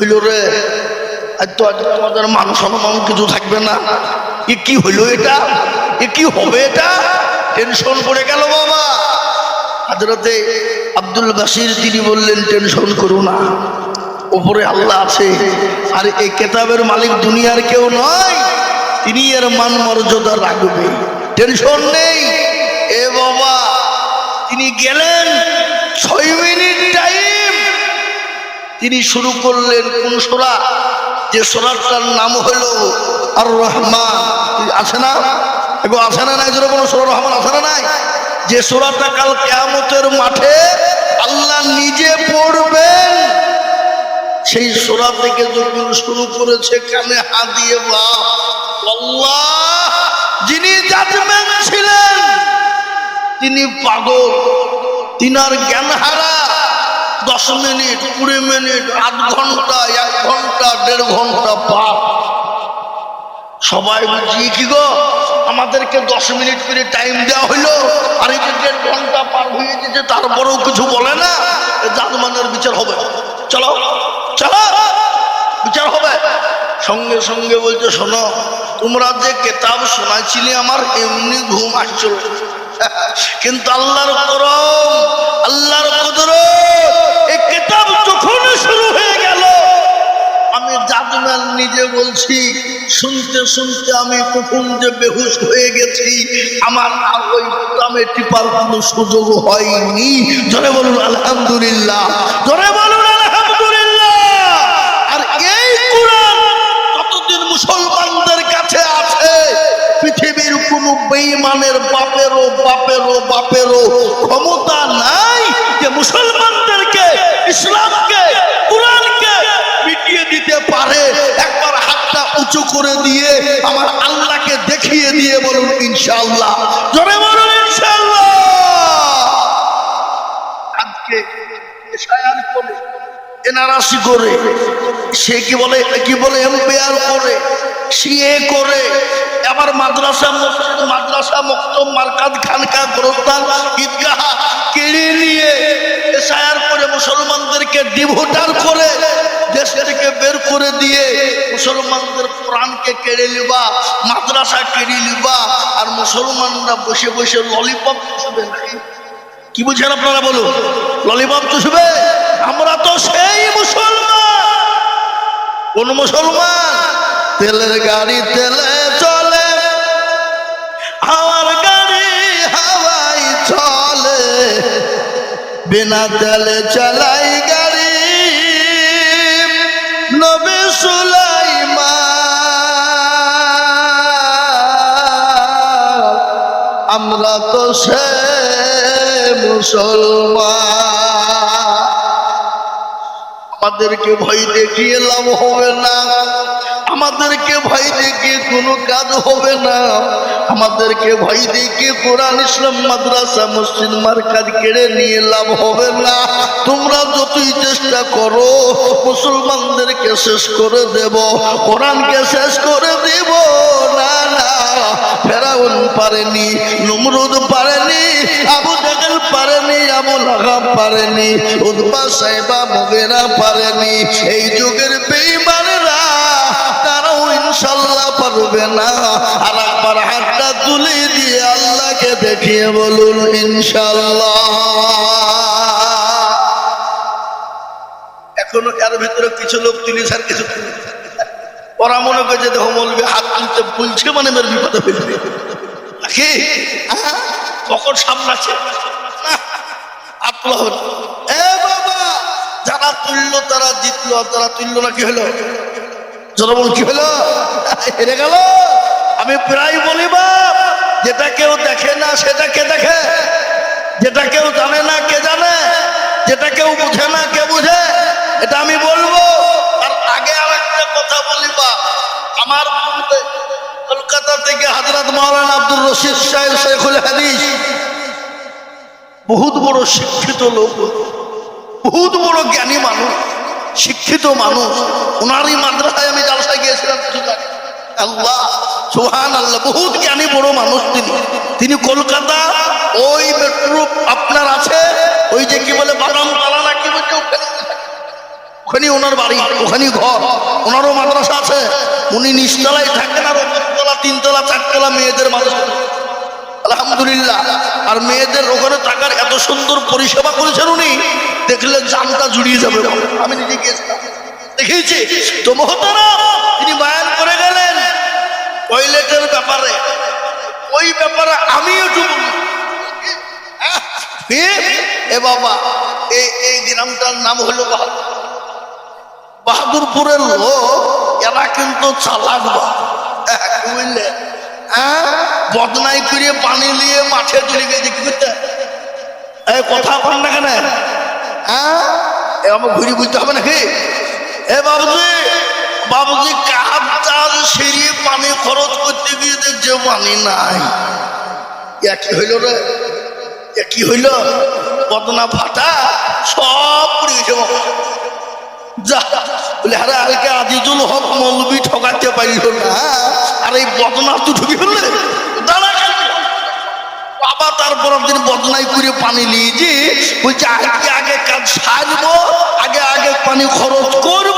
হইল রে? আজ তো তোমাদের মান সম্মান কিছু থাকবে না। এ কি হইল এটা? এ কি হবে এটা? টেনশন পড়ে গেল বাবা। হাজরতে আব্দুল বাসির তিনি বললেন, টেনশন করো না। ওপরে আল্লাহ আছে। আর এই কেতাবের মালিক দুনিয়ার কেউ নয়। তিনি এর মান মর্যাদা রাখবে। টেনশন নেই। এ বাবা, তিনি গেলেন ছয় মিনিট টাইম তিনি শুরু করলেন কোন সোরা যে সোরাটার নাম হলো আর রহমান আছে না? এগো আছে না নাই? কোনো সোরা রহমান আছে না নাই? যে সোরাটা কাল কেয়ামতের মাঠে আল্লাহ নিজে পড়বেন, সেই সোরা থেকে যখন শুরু করেছে কানে হাত দিয়ে বাপ আল্লাহ, যিনি জাজমেন্ট ছিলেন, তিনি পাগল, তিনার জ্ঞান হারা দশ মিনিট, কুড়ি মিনিট, আধ ঘণ্টা, এক ঘণ্টা, দেড় ঘণ্টা পাপ সবাই বলছি, কি গো, আমাদেরকে দশ মিনিট করে টাইম দেওয়া হইল আর এই যে দেড় ঘণ্টা পার হয়ে যেতে তারপরেও কিছু বলে না জাদমানের বিচার হবে। চলো চলো, বিচার হবে। সঙ্গে সঙ্গে বলছে, শোনো, তোমরা যে কেতাব শোনাইছিলে, আমার এমনি ঘুম আসছিল। কিন্তু আল্লাহর করম, আল্লাহর কদর এই কেতাব যখন শুরু হয়ে গেল আমি নিজে বলছি, শুনতে শুনতে আমি কখন যে বেহুশ হয়ে গেছি, আমার আর ওই বোতামে টিপার কোনো সুযোগ হয়নি। জোরে বলুন, আলহামদুলিল্লাহ। জোরে বলুন কোরআন কতদিন মুসলমানদের কাছে আছে, পৃথিবীর কোন বাপেরও ক্ষমতা নাই যে মুসলমানদেরকে, ইসলামকে, কোরআনকে মিটিয়ে দিতে পারে। একবার হাতটা উঁচু করে দিয়ে আমার আল্লাহকে দেখিয়ে দিয়ে বলুন, ইনশাআল্লাহ। জোরে বলুন, ইনশাআল্লাহ। আজকে এশায়ার করে এনআরসি করে, সে কি বলে কি বলে, এম্পায়ার করে সিএ করে। আবার মাদ্রাসা মসজিদ মাদ্রাসা মক্তব মার্কাজ খানকা গোরস্থান ঈদগাহ কেড়ে নিয়ে এসআইআর করে মুসলমানদেরকে ডিভোটার করে দেশ থেকে বের করে দিয়ে মুসলমানদের প্রাণকে কেড়ে নিবা, মাদ্রাসা কেড়ে নিবা, আর মুসলমানরা বসে বসে ললিপপ চুষবে কি বুঝছেন আপনারা বলুন? ললিপপ চুষবে? আমরা তো সেই মুসলমান। কোন মুসলমান? তেলের গাড়ি তেলে চলে, হাওয়ার গাড়ি হাওয়াই চলে, বিনা তেলে চালাই গাড়ি নবী সুলাইমান আমরা তো সে মুসলমান। আমাদেরকে ভয় দেখিয়ে লাভ হবে না। আমাদেরকে ভয় দেখিয়ে কোনো কাজ হবে না। আমাদেরকে ভয় দেখিয়ে কোরআন, ইসলাম, মাদ্রাসা, মসজিদ, মার্কাজ কেড়ে নিয়ে লাভ হবে না। তোমরা যতই চেষ্টা করো, মুসলমানদেরকে শেষ করে দেব, কোরআনকে শেষ করে দেব। না না, ফেরাউন পারেনি, নমরুদ পারেনি, আবু জাহেল পারেনি, আবু লাগাব পারেনি, উদ্বা সাহেবা, মুগেরা পারেনি। এই যুগের ইনশাল্লাহ পারবে না। আর একবার হাতটা তুলে দিয়ে আল্লাহকে দেখিয়ে বলুন ইনশাল্লাহ এখনও এর ভিতরে কিছু লোক তুলিস আর কিছু ওরা মনে করে যে দেখো মলবে হাত তুলতে বলছে মানে মেরে বিপদে ফেলবে। নাকি? হ্যাঁ? কখন সামলাচ্ছে? আপনার এ বাবা, যারা তুললো তারা জিতলো যারা তুললো না, কি হলো? জনবল কি হলো? হেরে গেল। আমি প্রায় বলি, বাপ, যেটা কেউ দেখে না, সেটা কে দেখে? যেটা কেউ জানে না, কে জানে? যেটা কেউ বুঝে না, কে বুঝে? এটা আমি বলব। আর আগে আর একটা কথা বলি বা আমার কলকাতা থেকে হাজরত মাওলানা আব্দুর রশিদ সাহেব, শেখুল হাদিস, বহুত বড় শিক্ষিত লোক, বহুত বড় জ্ঞানী মানুষ, শিক্ষিত মানুষ। ওনারই মাদ্রাসায় আমি জালসায় গিয়েছিলাম কিছু আল্লাহ সোহান আল্লাহ বহুত জ্ঞানী বড় মানুষ তিনি। তিনি কলকাতা, ওই মেট্রো আপনার আছে, ওই যে কি বলে, বাদাম তালা না কি বলছে ওখানে? ওনার বাড়ি ওখানে ঘর। ওনারও মাদ্রাসা আছে। উনি নিচতলায় থাকেন আর ওপরতলা, তিনতলা, চারতলা মেয়েদের মাদ্রাসা। আলহামদুলিল্লাহ। আর মেয়েদের ওখানে থাকার এত সুন্দর পরিষেবা করেছেন উনি, দেখলে জানটা জুড়িয়ে যাবে। আমি নিজে গিয়েছিলাম। দেখেছি তো মহতারা তিনি বায়ান করে গেলেন। টয়লেটের ব্যাপারে ওই ব্যাপারে আমি একটু বলি এ, বাবা এই এই গ্রামটার নাম হলো বাহাদুর। বাহাদুরপুরের লোক এরা কিন্তু চালাক বুঝলে? হ্যাঁ বদনাই করে পানি নিয়ে মাঠে চলে গেছে কি করতে? এই কথা কন না কেন? হ্যাঁ এ আমার ঘুরি বুঝতে হবে নাকি? এ বাবুজি! কাপ চাল সেরিয়ে পানি খরচ করতে গিয়ে দেখছে পানি নাই। কি হইল রে কি হইল। বদনা ফাটা সব পড়ে। যা আগে আগে পানি খরচ করব।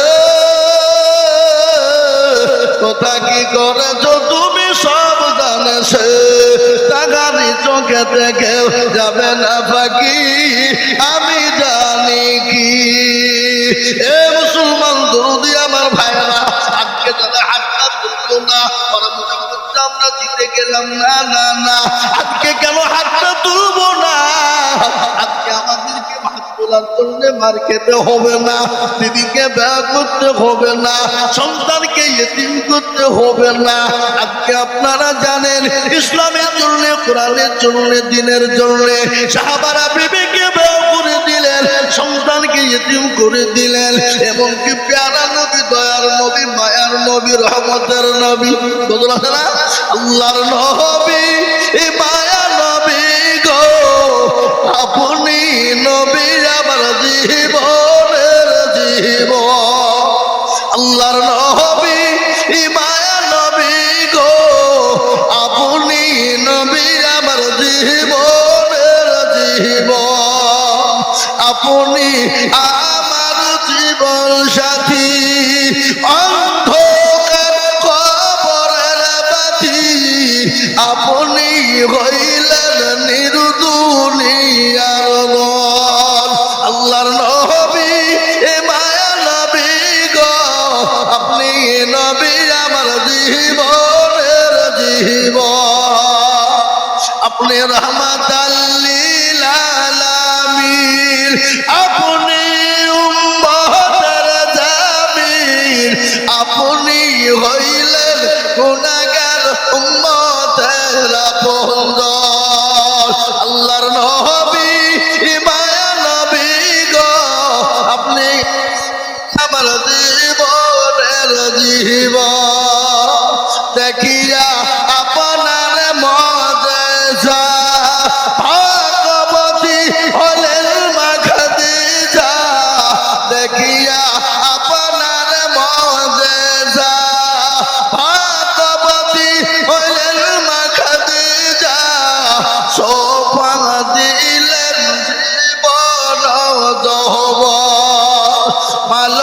কথা কি করেছ তুমি সব জানেছে টাকারি চোখে দেখে যাবে না ফাঁকি। আমি জানি কি। এ মুসলমান দরুদি আমার ভাইরা আজকে যারা হাতটা তুলতো না আমরা জিতে গেলাম। না না না, আজকে কেন হাতটা তুলবো না? আজকে আমাদেরকে তোলার জন্য মার খেতে হবে না, দিদিকে ব্যয় করতে হবে না, সন্তানকে ইতিম করতে হবে না। আজকে আপনারা জানেন, ইসলামের জন্য, কোরআনের জন্য, দিনের জন্য সাহাবারা বিবেকে ব্যয় করে দিলেন, সন্তানকে ইতিম করে দিলেন, এমনকি প্যারা নবী, দয়ার নবী, মায়ার নবী, রহমতের নবী। বদল আল্লাহর নবী মায়া জীবনের জীব আল্লাহর নবী এ নবী গো, আপনি নবী আমার জীবনের জীব আপনি আমার জীবন সাথী। আপনি রহমতাল্লিল আলামিন, আপনি আপনি হইলেন গুনাহগার উম্মতের আল্লাহর নবী মায়া নবী আপনি আমার জীবনের জীবন দেখিয়া আপনার মজা ভগবতী হলেন মাখদিজা দেখিয়া আপনার মজা ভগবতী হলেন মাখদিজা সোপা দিলেন জীবন দহব মাল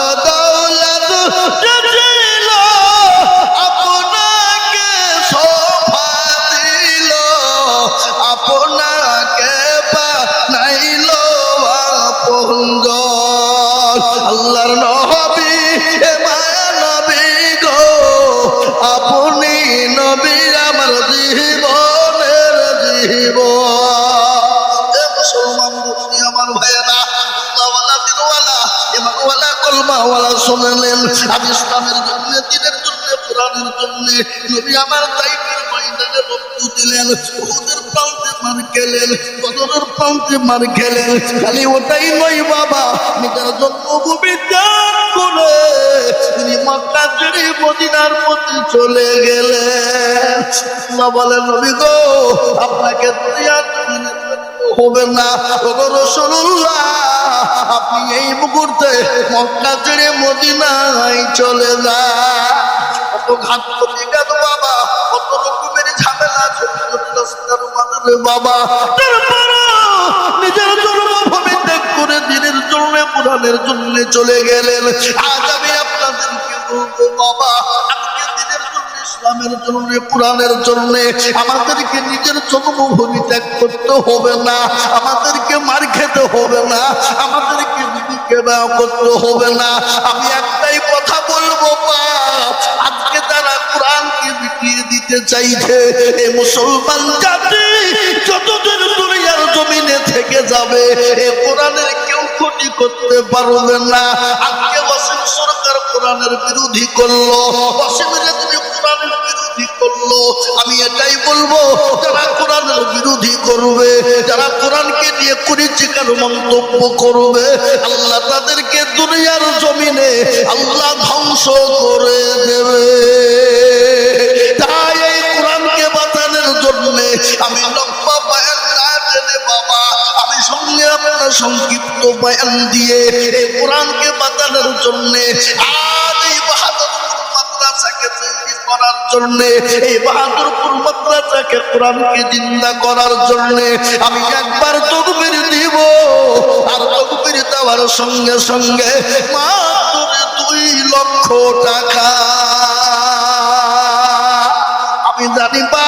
আপন আল্লাহর নবী, এ মায়া নবী গো। আপনি নবী আমার জীবনের জীবন। এ মুসলমান মুসলি আমার ভাইয়েরা ইমানওয়ালা কলমাওয়ালা শুনলেন। আমি ইসলামের জন্য, দিনের জন্য, কোরআনের জন্য। নবী আমার দায়িত্বের খালি ওটাই নয় বাবা, নিজের জন্মভূমি ত্যাগ করে তিনি মক্কা ছেড়ে মদিনার প্রতি চলে গেলেন। বলেন, নবী গো, আপনাকে হবে না। রসুল্লাহ আপনি এই মুহূর্তে মক্কা ছেড়ে মদিনায় চলে যান। কত ঘাত বাবা, কত রকমের ত্যাগ করে দিনের জন্য চলে গেলেন। আজ আমি আপনাদেরকে বলব, বাবা ইসলামের জন্য আমাদেরকে নিজের জন্মভূমি ত্যাগ করতে হবে না, আমাদেরকে মার খেতে হবে না, আমাদেরকে দেওয়া করতে হবে না। আমি একটাই বিকিয়ে দিতে চাইছে। এই মুসলমান জাতি যতদিন দুনিয়ার জমিনে থেকে যাবে, এ কোরআনের কেউ ক্ষতি করতে পারবে না। আজকে ওয়াসিম সরকার কোরআনের বিরোধী করল, ওয়াসিম রেজবি কোরআনের বিরোধী করল। আমি এটাই বলব, যারা কোরআনের বিরোধী করবে, যারা কোরআনকে নিয়ে কুড়িচিকার মন্তব্য করবে, আল্লাহ তাদেরকে দুনিয়ার জমিনে আল্লাহ ধ্বংস করে দেবে। আমি লম্বা বয়ান না জেনে বাবা, আমি সঙ্গে আপনার সংক্ষিপ্ত বয়ান দিয়ে এই কোরআনকে বাঁচানোর জন্য এই বাহাদুরপুর মাদ্রাসাকে তৈরি করার জন্য, এই বাহাদুরপুর মাদ্রাসাকে কোরআনকে জিন্দা করার জন্য, আমি একবার তকবির দিব, আর তকবির দেওয়ার সঙ্গে সঙ্গে মাত্র দুই লক্ষ টাকা। আমি জানি বা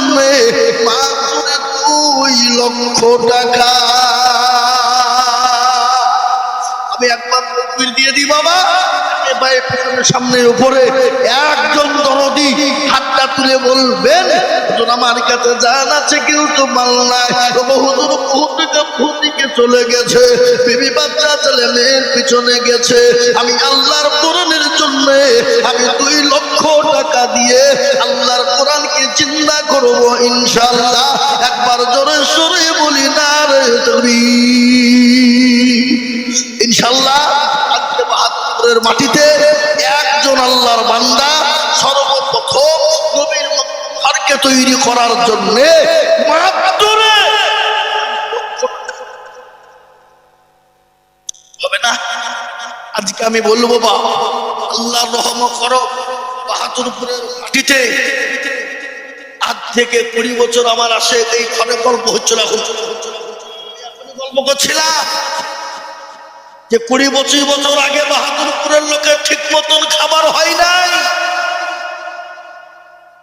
জন্য মাত্র দুই লক্ষ টাকা। আমি একবার তকবির দিয়ে দিই বাবা। সামনে উপরে একজন দরদি হাতটা তুলে বলবেন আমার কাছে জান আছে মাল নাই। তবে হুজুর বহু দিকে চলে গেছে। বিবি বাচ্চা, ছেলে মেয়ের পিছনে গেছে। আমি আল্লাহর কোরআনের জন্য আমি দুই লক্ষ টাকা দিয়ে আল্লাহর কোরআনকে চিন্তা করব ইনশাল্লাহ একবার জোরে সরে বলি, না রে তুমি ইনশাল্লাহ বাহাত্তরের মাটিতে একজন আল্লাহর বান্দা সর্বপ্রথম নবীর ঘরকে তৈরি করার জন্য মাত্র হবে না? আজকে আমি বলব বা, আল্লাহ রহম করো বাহাদুরপুরের মাটিতে আজ থেকে কুড়ি বছর আমার আসে এই ঘরে গল্প হচ্ছিল এখন। গল্প করছিলাম। যে কুড়ি পঁচিশ বছর আগে বাহাদুরপুরের লোকের ঠিক মতন খাবার হয় নাই।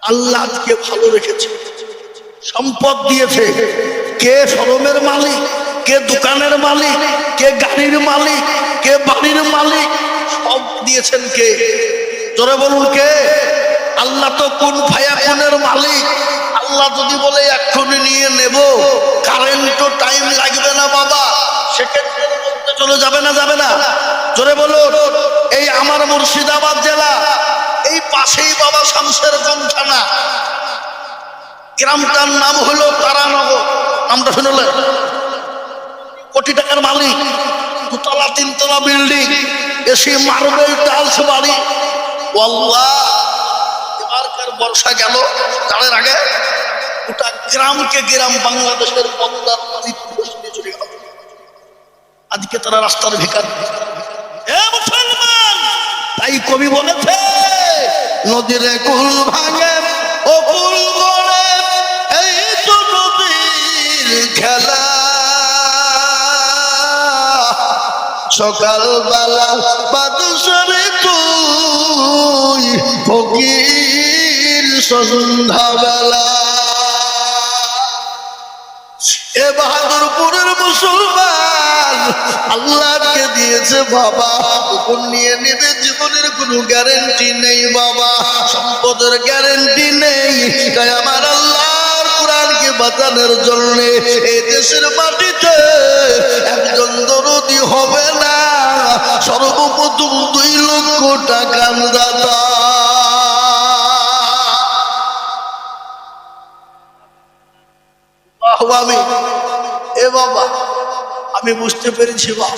আল্লাহ আজকে ভালো রেখেছে। সম্পদ দিয়েছে। কে শরমের মালিক, কে দোকানের মালিক, কে গাড়ির মালিক, কে বাড়ির মালিক, সব দিয়েছেন কে? জোরে বলুন কে? আল্লাহ তো কোন ভায়া কোনের মালিক? আল্লাহ যদি বলে, এক্ষুনি নিয়ে নেব। কারেন্ট তো টাইম লাগবে না বাবা। সেক্ষেত্রে বলতে চলে যাবে না যাবে না? জোরে বলুন, এই আমার মুর্শিদাবাদ জেলা, এই পাশেই বাবা শামসের থানা গ্রামটার নাম হলো তারানগর। নামটা শুনলেন কোটি টাকার মালিক, দুতলা, তিনতলা বিল্ডিং, এসি, মার্বেল, টাইলস বাড়ি। আল্লাহ এবারকার বর্ষা গেল, তাদের আগে গোটা গ্রামকে গ্রাম বাংলাদেশের বদলার পানিতে আজকে তারা রাস্তার ভিকার তাই কবি বলেছে, নদীর কুল ভাঙে, ও কুল গড়ে, এই তো নদীর খেলা। সকালবেলা বাদশারে তুই ফকির সন্ধ্যাবেলা। এ বাহাদুরপুরের মুসলমান আল্লাহকে দিয়েছে বাবা। নিয়ে জীবনের কোনো গ্যারেন্টি নেই বাবা। সম্পদের গ্যারেন্টি নেই। তাই আমার বাঁচানোর জন্য এই দেশের মাটিতে একজন দরদি হবে না। সর্বপ্রথম দুই আমি বুঝতে পেরেছি বা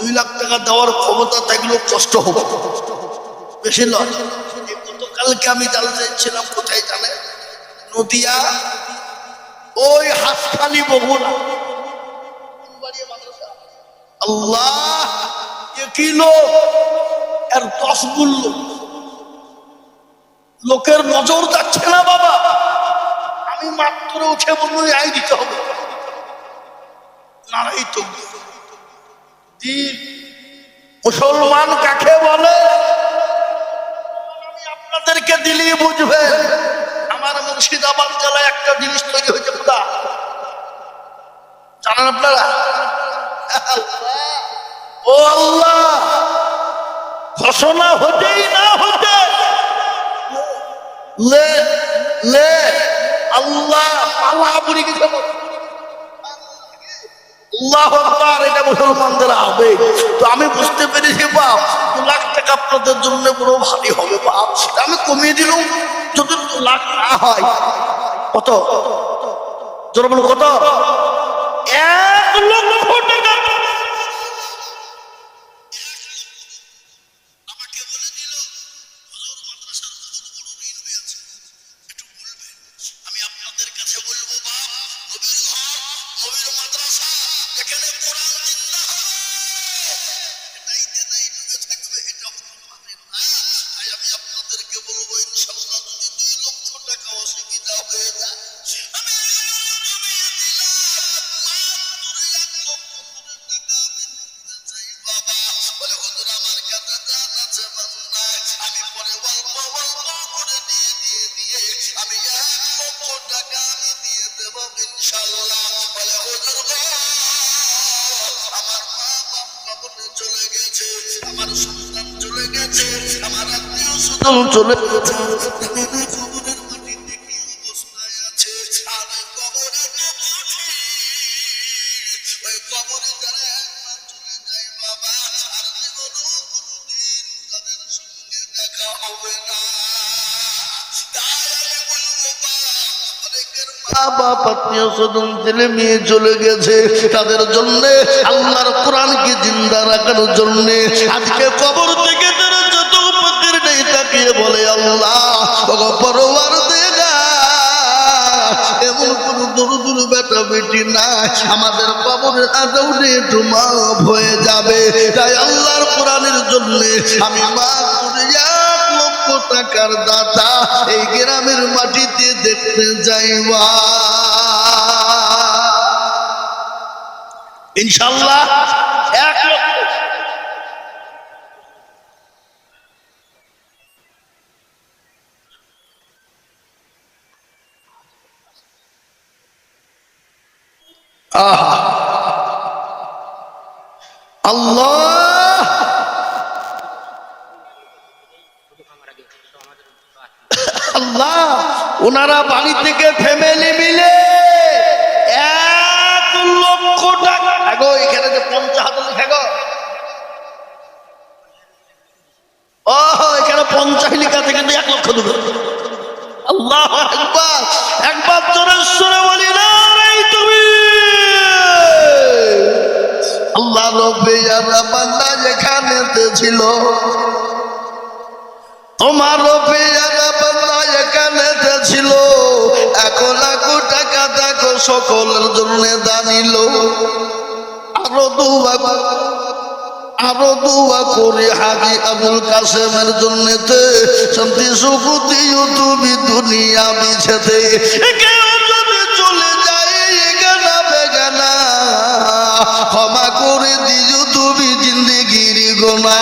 দুই লাখ টাকা দেওয়ার ক্ষমতা থাকলেও কষ্ট হবে। বেশি গতকালকে আমি জানতে চাইছিলাম, কোথায় জানে? নদিয়া। ওই হাসখালি বগুড়া। আল্লাহ এর দশ লোকের নজর যাচ্ছে না, বাবা। আমি মাত্র উঠে বলব আই দিতে হবে। নারাই তো। মুসলমান কাকে বলে? আমি আপনাদেরকে দিলেই বুঝবেন আমার মুর্শিদাবাদ জেলায় একটা জিনিস তৈরি হয়েছে খোদা। জানেন আপনারা? ও আল্লাহ ঘোষণা হতেই না হতে। লে লে আল্লাহ আল্লাহ বুড়ি কিছু এটা মুসলমানদের হবে তো আমি বুঝতে পেরেছি, বাপ, দু লাখ টাকা আপনাদের জন্য বড় ভারী হবে, বাপ, সেটা আমি কমিয়ে দিলাম যদি দু লাখ না হয়। কত? জোর কত? এক লক্ষ আমার সন্তান চলে গেছে আমার আত্মীয় স্বজন চলে গেছে। স্বজন ছেলে মেয়ে চলে গেছে। তাদের জন্য আল্লাহর কোরআনকে জিন্দা রাখার জন্য আজকে কবর থেকে তারা যত ফকির নেই তাকিয়ে বলে, আল্লাহ আমাদের কবরের আদৌনে একটু হয়ে যাবে। তাই আল্লাহর কোরআনের জন্য আমি মা করে টাকার দাতা এই গ্রামের মাটিতে দেখতে যাইবা ইনশাল্লাহ আল্লাহ। আল্লাহ ওনারা বাড়ি থেকে আরও দোয়া করি হাজি আবুল কাসেমের জন্যতে শান্তি, সুখতি তুমি দুনিয়া বিছেতে। ক্ষমা করে দিও তুমি জিন্দিগিরি গোনা।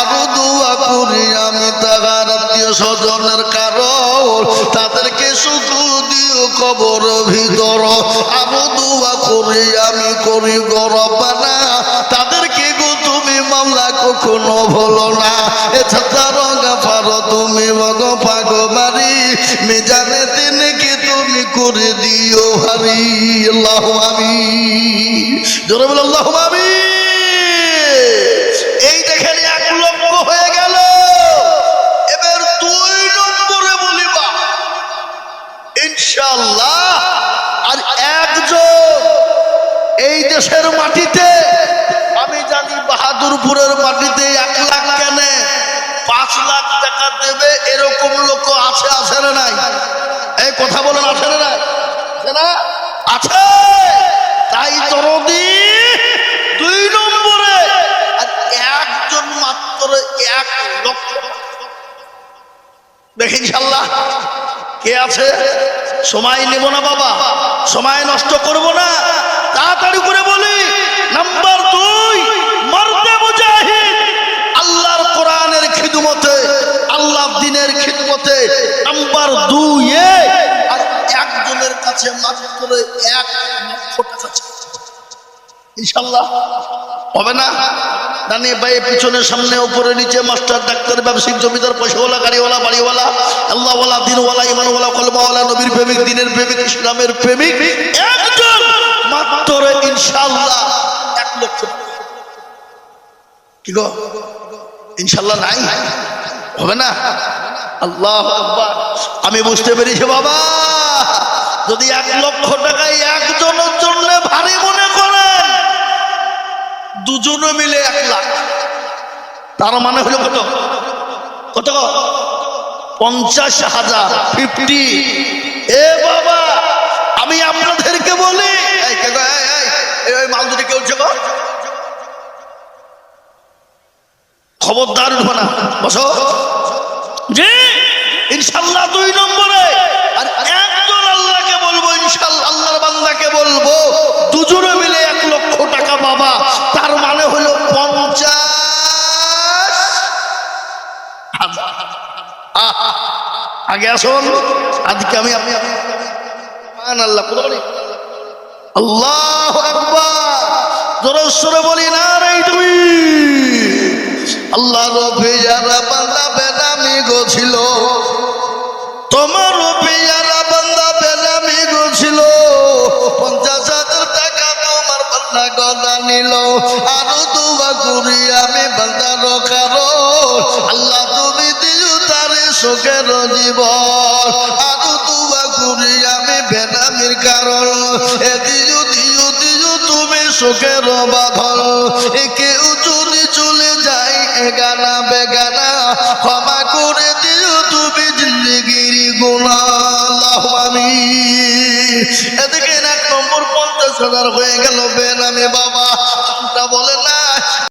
আরও দোয়া করি আমি তাহার আত্মীয় স্বজনের কারণ। তাদেরকে সুখ দিও কবর ভিড়। করো। করি, আমি করি গরবানা তাদেরকে গো তুমি মামলা কখনো হলো না। এছাড়া রঙা পারো তুমি মগ পাগমারি মেজানে দিনকে তুমি করে দিও হারি আল্লাহ জোরে বলে এই দেখে এক লক্ষ হয়ে গেল। এবার তুই নম্বরে বলিবা ইনশাল্লাহ দেশের মাটিতে, আমি জানি বাহাদুরপুরের মাটিতে এক লাখ কেন? পাঁচ লাখ টাকা দেবে, এরকম লোক আছে আছে না নাই? এই কথা বলেন, আছে না নাই? আছে তাই দরদি, দুই নম্বরে, আর একজন মাত্র এক লক্ষ। দেখি ইনশাল্লাহ কে আছে? সময় নেব না বাবা, সময় নষ্ট করব না। তাড়াতাড়ি করে বলি, নাম্বার দুই মর্দে মুজাহিদ। আল্লাহর কোরআনের খিদমতে আল্লাহ দিনের খিদমতে নাম্বার দুই আর একজনের কাছে মাত্র এক লক্ষ টাকা ইনশাল্লাহ হবে না? দানি ভাই পিছনে সামনে, উপরে নিচে, মাস্টার, ডাক্তার, ব্যবসায়িক, জমিদার পয়সাওয়ালা গাড়িওয়ালা, বাড়িওয়ালা, আল্লাহওয়ালা, দিনওয়ালা ইমানওয়ালা কলমাওয়ালা, নবীর প্রেমিক, দিনের প্রেমিক, ইসলামের প্রেমিক, একজন মাত্র ইনশাল্লাহ এক লক্ষ কি গো? ইনশাল্লাহ নাই? হবে না? আল্লাহ আমি বুঝতে পেরেছি বাবা। যদি এক লক্ষ টাকায় একজনের জন্য ভারী মনে করেন, দুজনে মিলে এক লাখ। তার মানে হলো কত? কত পঞ্চাশ হাজার ফিফটি এ বাবা, আমি আপনাদেরকে বলি ওই মাল দুটি কেউ গো খবরদার উঠবে না বসো জি ইনশাল্লাহ দুই নম্বরে আর একজন আল্লাহকে বলব ইনশাল্লাহ আল্লাহর বান্দাকে বলব দুজনে মিলে এক লক্ষ টাকা বাবা তার মানে হলো পঞ্চাশ। আগে আসুন আজকে আমি মান আল্লাহ আল্লাহ আকবার। জোরস্বরে বলি, না রে তুমি। আল্লাহ রফি যারা বান্দা বেদামি গছিল তোমার রফি যারা বান্দা বেদামি গছিল পঞ্চাশ হাজার টাকা তোমার বান্দা গদা নিল। আরও দুবা করি আমি বান্দা রখারো। আল্লাহ তুমি দিও তারে শোকের জীবন। আরও করি আমি বেদামির কারণ। এ দিও দিও দিও তুমি বাঁধন। এ কেউ যদি চলে যায় এগানা বেগানা, ক্ষমা করে দিও তুমি জিন্দগির গুণা। এদিকে এক নম্বর পঞ্চাশ হাজার হয়ে গেল বাবা। বলে না।